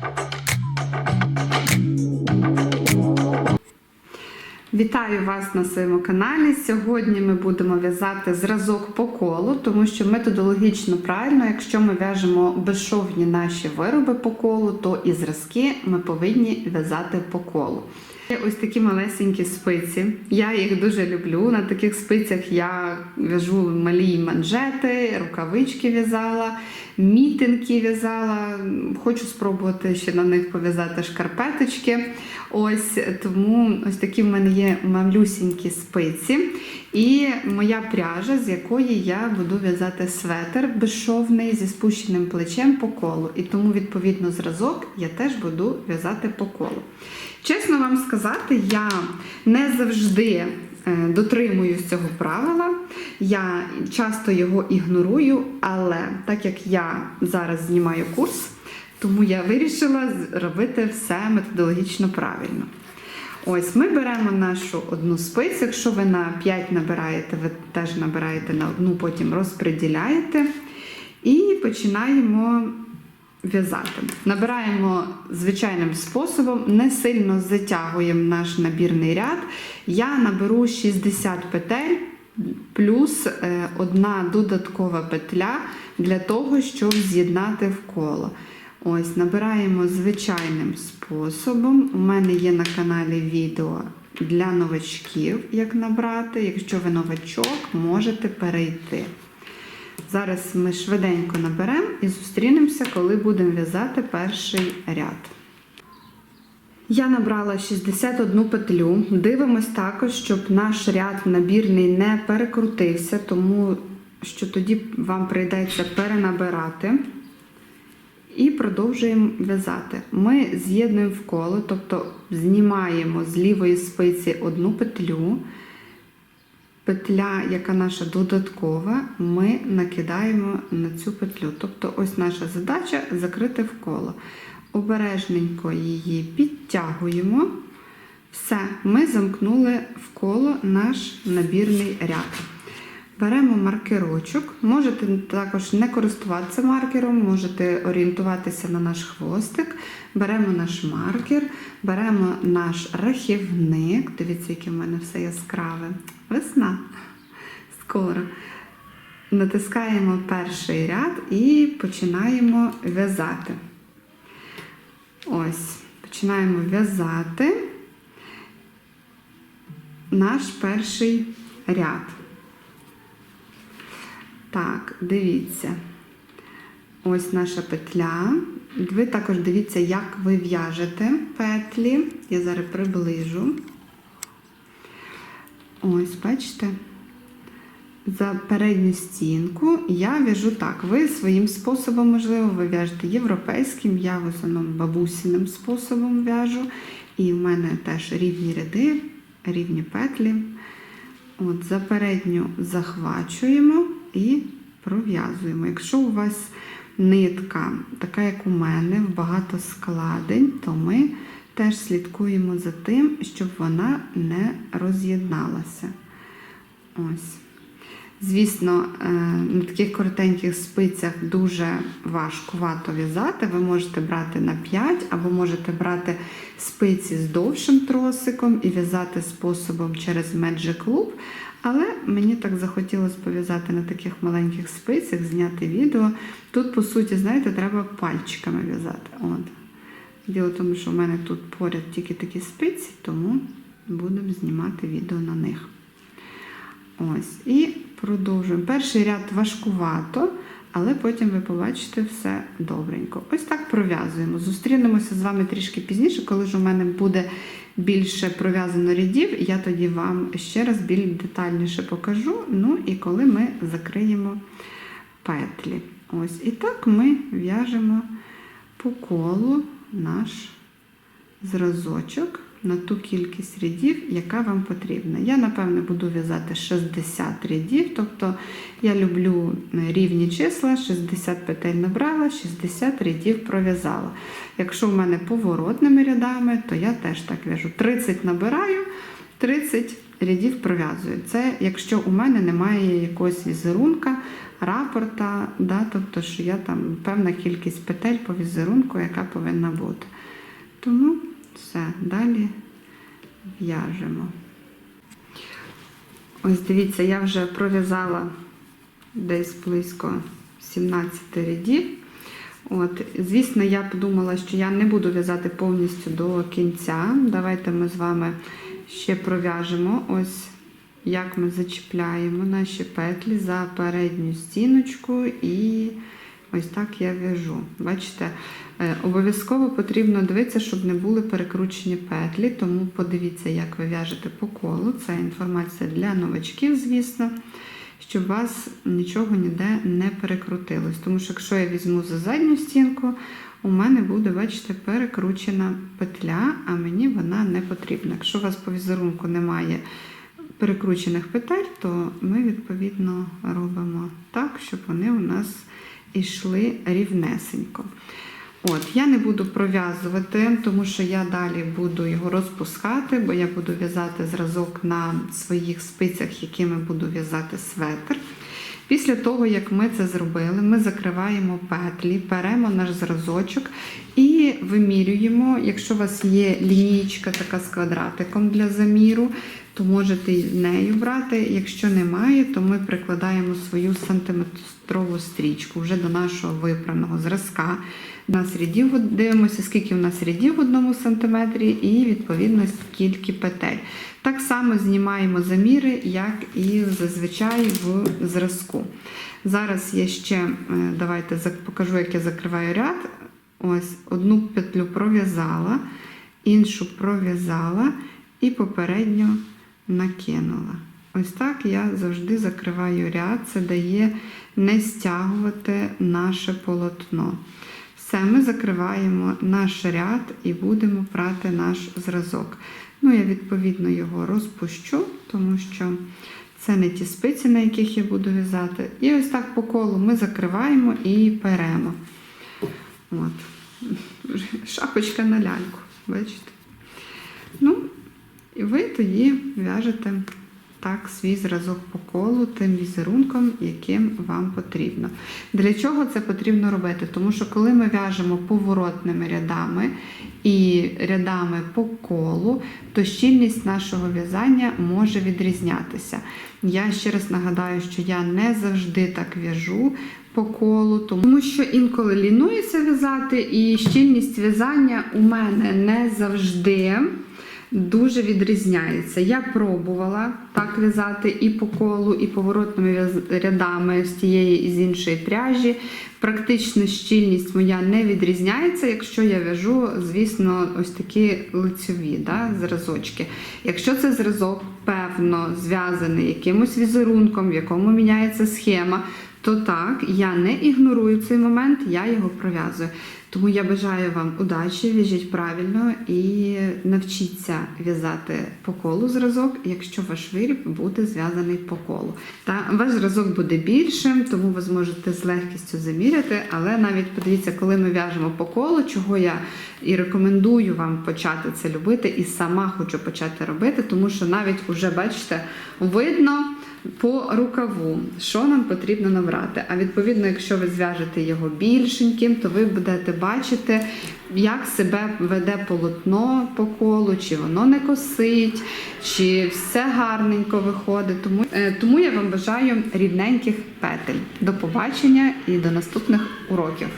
Thank you. Вітаю вас на своєму каналі. Сьогодні ми будемо в'язати зразок по колу, тому що методологічно правильно, якщо ми в'яжемо безшовні наші вироби по колу, то і зразки ми повинні в'язати по колу. Є Ось такі малесенькі спиці. Я їх дуже люблю. На таких спицях я в'яжу малі манжети, рукавички в'язала, мітинки в'язала. Хочу спробувати ще на них пов'язати шкарпеточки. Ось тому ось такі в мене є малюсінькі спиці. І моя пряжа, з якої я буду в'язати светр безшовний зі спущеним плечем по колу. І тому, відповідно, зразок я теж буду в'язати по колу. Чесно вам сказати, я не завжди е, дотримуюсь цього правила. Я часто його ігнорую, але так як я зараз знімаю курс, тому я вирішила робити все методологічно правильно. Ось ми беремо нашу одну спицю. Якщо ви на 5 набираєте, ви теж набираєте на одну, потім розподіляєте. І починаємо в'язати. Набираємо звичайним способом, не сильно затягуємо наш набірний ряд. Я наберу 60 петель плюс е, одна додаткова петля для того, щоб з'єднати в коло. Ось, набираємо звичайним способом. У мене є на каналі відео для новачків, як набрати. Якщо ви новачок, можете перейти. Зараз ми швиденько наберемо і зустрінемося, коли будемо в'язати перший ряд. Я набрала 61 петлю. Дивимось також, щоб наш ряд набірний не перекрутився, тому що тоді вам прийдеться перенабирати. І продовжуємо в'язати. Ми з'єднуємо в коло, тобто знімаємо з лівої спиці одну петлю. Петля, яка наша додаткова, ми накидаємо на цю петлю. Тобто, ось наша задача закрити в коло. Обережненько її підтягуємо. Все, ми замкнули в коло наш набірний ряд. Беремо маркерочок. Можете також не користуватися маркером, можете орієнтуватися на наш хвостик. Беремо наш маркер, беремо наш рахівник. Дивіться, яке в мене все яскраве. Весна. Скоро. Натискаємо перший ряд і починаємо в'язати. Ось, починаємо в'язати наш перший ряд. Так, дивіться. Ось наша петля. Ви також дивіться, як ви в'яжете петлі. Я зараз приближу. Ось, бачите? За передню стінку я в'яжу так. Ви своїм способом, можливо, ви в'яжете європейським, я в основному бабусіним способом в'яжу. І в мене теж рівні ряди, рівні петлі. От, За передню захвачуємо і пров'язуємо. Якщо у вас нитка, така як у мене, в багато складень, то ми теж слідкуємо за тим, щоб вона не роз'єдналася. Ось. Звісно, е, на таких коротеньких спицях дуже важкувато в'язати. Ви можете брати на 5 або можете брати спиці з довшим тросиком і в'язати способом через Magic Loop. Але мені так захотілося пов'язати на таких маленьких спицях, зняти відео. Тут, по суті, знаєте, треба пальчиками в'язати. От. Діло в тому, що в мене тут поряд тільки такі спиці, тому будемо знімати відео на них. Ось. І продовжуємо. Перший ряд важкувато, але потім ви побачите все добренько. Ось так пров'язуємо. Зустрінемося з вами трішки пізніше, коли ж у мене буде більше пров'язано рядів, я тоді вам ще раз більш детальніше покажу. Ну і коли ми закриємо петлі. Ось. І так ми в'яжемо по колу наш зразочок на ту кількість рядів, яка вам потрібна. Я, напевне, буду в'язати 60 рядів, тобто я люблю рівні числа, 60 петель набрала, 60 рядів пров'язала. Якщо в мене поворотними рядами, то я теж так в'яжу. 30 набираю, 30 рядів пров'язую. Це якщо у мене немає якогось візерунка рапорта, да, тобто, що я там певна кількість петель по візерунку, яка повинна бути. Тому все, далі в'яжемо. Ось дивіться, я вже пров'язала десь близько 17 рядів. От, звісно, я подумала, що я не буду в'язати повністю до кінця. Давайте ми з вами ще пров'яжемо ось як ми зачіпляємо наші петлі за передню стіночку і ось так я в'яжу. Бачите, е, обов'язково потрібно дивитися, щоб не були перекручені петлі, тому подивіться, як ви в'яжете по колу. Це інформація для новачків, звісно, щоб у вас нічого ніде не перекрутилось. Тому що якщо я візьму за задню стінку, у мене буде, бачите, перекручена петля, а мені вона не потрібна. Якщо у вас по візерунку немає перекручених петель, то ми відповідно робимо так, щоб вони у нас йшли рівнесенько. От, я не буду пров'язувати, тому що я далі буду його розпускати, бо я буду в'язати зразок на своїх спицях, якими буду в'язати светр. Після того, як ми це зробили, ми закриваємо петлі, беремо наш зразочок і вимірюємо. Якщо у вас є лінійка така з квадратиком для заміру, то можете нею брати. Якщо немає, то ми прикладаємо свою сантиметрову стрічку вже до нашого випраного зразка. Нас рядів, дивимося, скільки у нас рядів в одному сантиметрі, і відповідно скільки петель. Так само знімаємо заміри, як і зазвичай в зразку. Зараз я ще е, давайте покажу, як я закриваю ряд. Ось одну петлю пров'язала, іншу пров'язала і попередньо накинула. Ось так я завжди закриваю ряд, це дає не стягувати наше полотно. Все, ми закриваємо наш ряд і будемо прати наш зразок. Ну, я відповідно його розпущу, тому що це не ті спиці, на яких я буду в'язати. І ось так по колу ми закриваємо і перемо. От. Шапочка на ляльку, бачите? І ви тоді в'яжете так свій зразок по колу тим візерунком, яким вам потрібно. Для чого це потрібно робити? Тому що коли ми в'яжемо поворотними рядами і рядами по колу, то щільність нашого в'язання може відрізнятися. Я ще раз нагадаю, що я не завжди так в'яжу по колу, тому що інколи лінуюся в'язати, і щільність в'язання у мене не завжди дуже відрізняється. Я пробувала так в'язати і по колу, і поворотними рядами з тієї і з іншої пряжі. Практично щільність моя не відрізняється, якщо я в'яжу, звісно, ось такі лицьові да, зразочки. Якщо це зразок, певно, зв'язаний якимось візерунком, в якому міняється схема, то так, я не ігнорую цей момент, я його пров'язую. Тому я бажаю вам удачі, в'яжіть правильно і навчіться в'язати по колу зразок, якщо ваш виріб буде зв'язаний по колу. Та ваш зразок буде більшим, тому ви зможете з легкістю заміряти. Але навіть подивіться, коли ми в'яжемо по колу, чого я і рекомендую вам почати це любити, і сама хочу почати робити, тому що навіть уже бачите, видно по рукаву, що нам потрібно набрати. А відповідно, якщо ви зв'яжете його більшеньким, то ви будете бачити, як себе веде полотно по колу, чи воно не косить, чи все гарненько виходить. Тому, е, тому я вам бажаю рівненьких петель. До побачення і до наступних уроків.